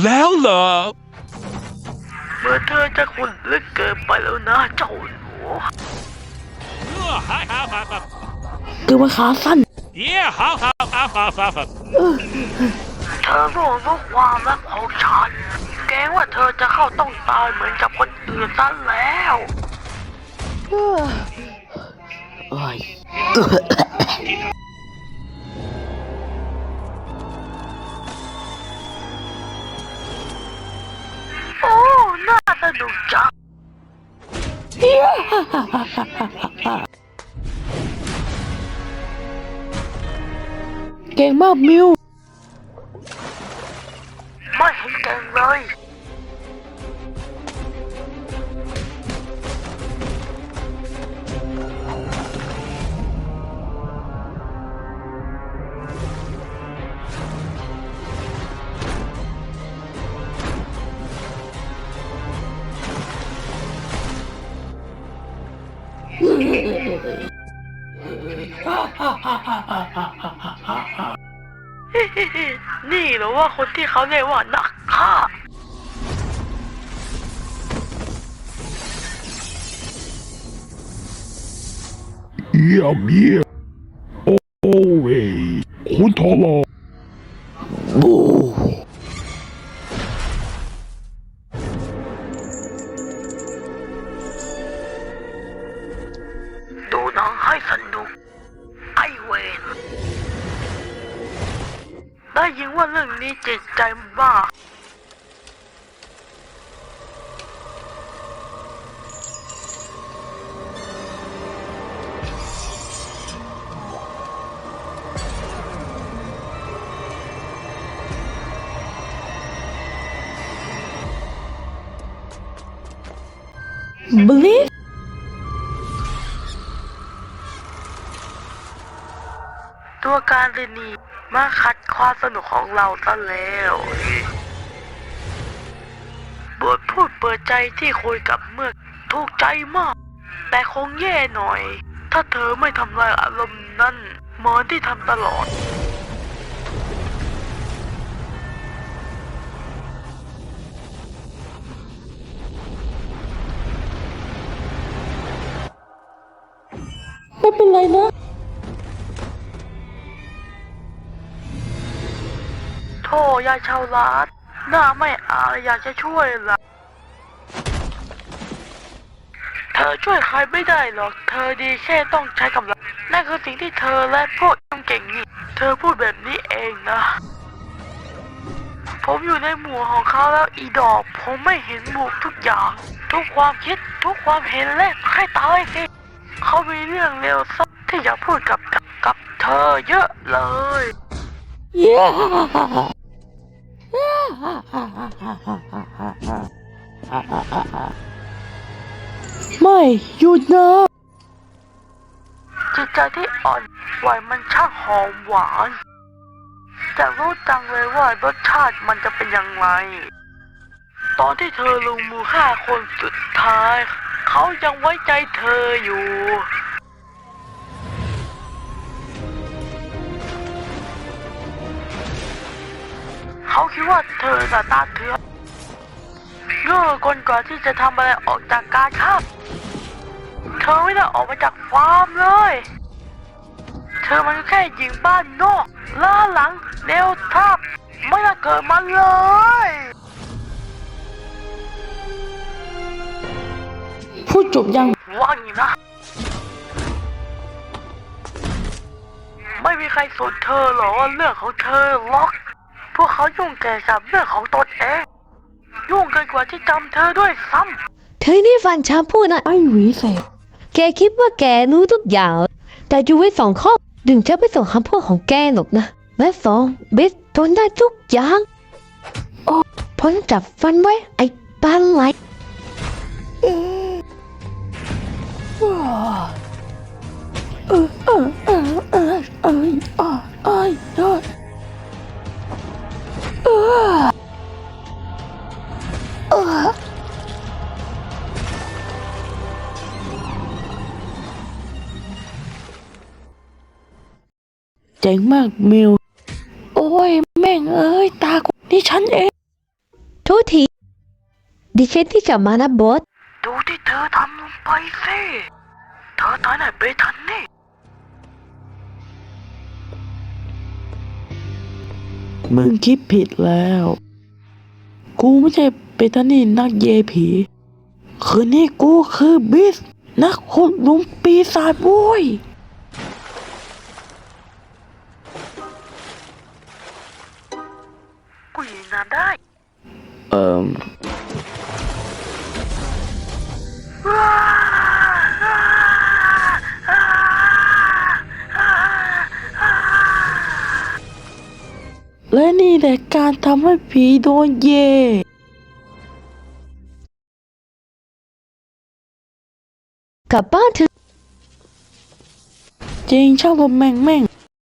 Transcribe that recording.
แล้วเหรอ เมื่อเธอจะคุณเหลึกเกินไปแล้วนะเจ้าหนูคือมันขาสั้น Yeah, ha ha ha ha ha ha. เธอรู้ว่าความรักของฉันแกว่าเธอจะเข้าต้องตายเหมือนกับคนอื่นซะแล้ว โอ้ย จังเก่งมากมิว นี่หรือว่าคนที่เขาเรียกว่านักฆ่า เยี่ยมเยี่ยมโอ้เว้ยคุณทรบู ได้ยินว่าเรื่องนี้จิตใจมากบลิฟ ตัวการเรนีมาขัดความสนุกของเราซะแล้วบทพูดเปิดใจที่คุยกับเมื่อถูกใจมาก แต่คงแย่หน่อย ถ้าเธอไม่ทำลายอารมณ์นั่นเหมอนที่ทำตลอดไม่เป็นไรนะ โธ่ยายชาวลาดหน้าไม่อายอยากจะช่วยละเธอช่วยใครไม่ได้หรอก เธอดีแค่ต้องใช้กำลัง นั่นคือสิ่งที่เธอและพวกต้องเก่งนี่ เธอพูดแบบนี้เองนะ ผมอยู่ในหมู่ของเขาแล้วอีดอก ผมไม่เห็นหมู่ทุกอย่าง ทุกความคิดทุกความเห็นและให้ตายสิเขามีเรื่องเร็วซักที่อยากพูดกับกับเธอเยอะเลยเย้ ไม่หยุดนะจิตใจที่อ่อนไหวมันช่างหอมหวานแต่รู้จังเลยว่ารสชาติมันจะเป็นยังไงตอนที่เธอลงมือฆ่าคนสุดท้าย เขายังไว้ใจเธออยู่ เขาคิดว่าเธอสตาร์เถื่อนโง่กนกว่าที่จะทำอะไรออกจากการฆ่าเธอไม่ได้ออกมาจากฟาร์มเลย เธอมันแค่หญิงบ้านนอกล้าหลังเร็วทับ ไม่ได้เกิดมาเลยพูดจบยังว่างี้นะ ไม่มีใครสนเธอหรอกว่าเรื่องของเธอหรอก พวกเขายุ่งเก่ยวกับเรื่องของตนเอง ยุ่งเกินกว่าที่จำเธอด้วยซ้ำเธอนี่ฟันชานพูดนะไอ้หวีเศษแกคิดว่าแกรู้ทุกอย่าง แต่ชีวิตสองครอบดึงฉันไปส่งคำพูดของแกหรอกนะแม่สองเบสทนได้ทุกอย่าง โอ้พ้นจับฟันไว้ ไอ้ปลาไหล เออเออเออเออเออเออเออ เจ๋งมากมิว โอ้ย แม่งเอ้ย ตากูนี่ฉันเองษที ดิฉันที่จะมานะบอส ดูที่เธอทำลงไปสิเธอตายไหนไปทันนี่ มึงคิดผิดแล้ว กูไม่ใช่เปตานี่นักเยผี คืนนี้กูคือบิส นักขุดหลุมปีศาจโว้ย และนี่แหละการทำให้ผีโดนเยกลับบ้านเถอะจริงช่างลมแม่งแม่ง